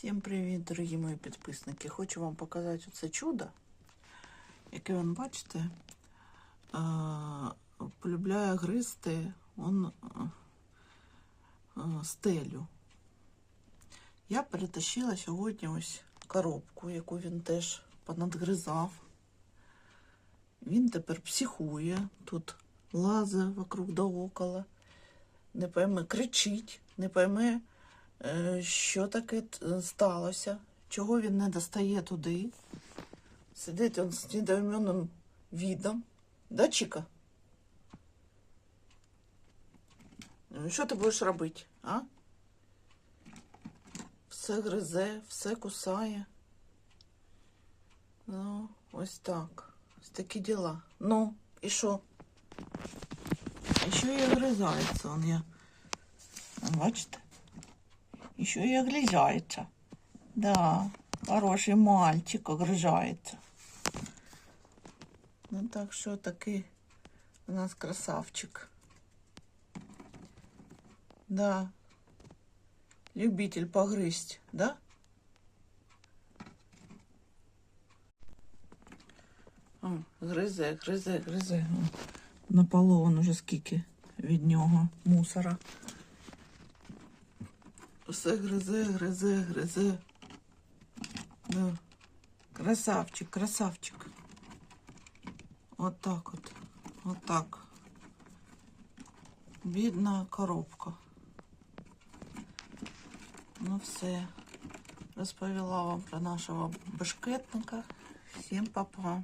Всім привіт, дорогі мої підписники. Хочу вам показати оце чудо, яке ви бачите, полюбляє гризти он, стелю. Я перетащила сьогодні ось коробку, яку він теж понадгризав. Він тепер психує, тут лазить вокруг да около, не пойме, кричить, не пойме, що таке сталося, чого він не достає туди. Сидить він з недоуменним видом. Да, Чіка? Ну, Що ти будеш робити, а? Все гризе, все кусає. Ну, ось так. Ось такі діла. Ну, і що? А ще і огризається он я. Бачите? Еще и оглядяется. Да, хороший мальчик огрызается. Ну так що такий у нас красавчик. Да. Любитель погрызть, да? О, гризе, гризе, гризе. На полу он уже скільки від нього мусора. Все гризе, гризе, гризе. Да. Красавчик, красавчик. Вот так от. Вот так. Бідна коробка. Ну все. Розповіла вам про нашого бешкетника. Всім па-па.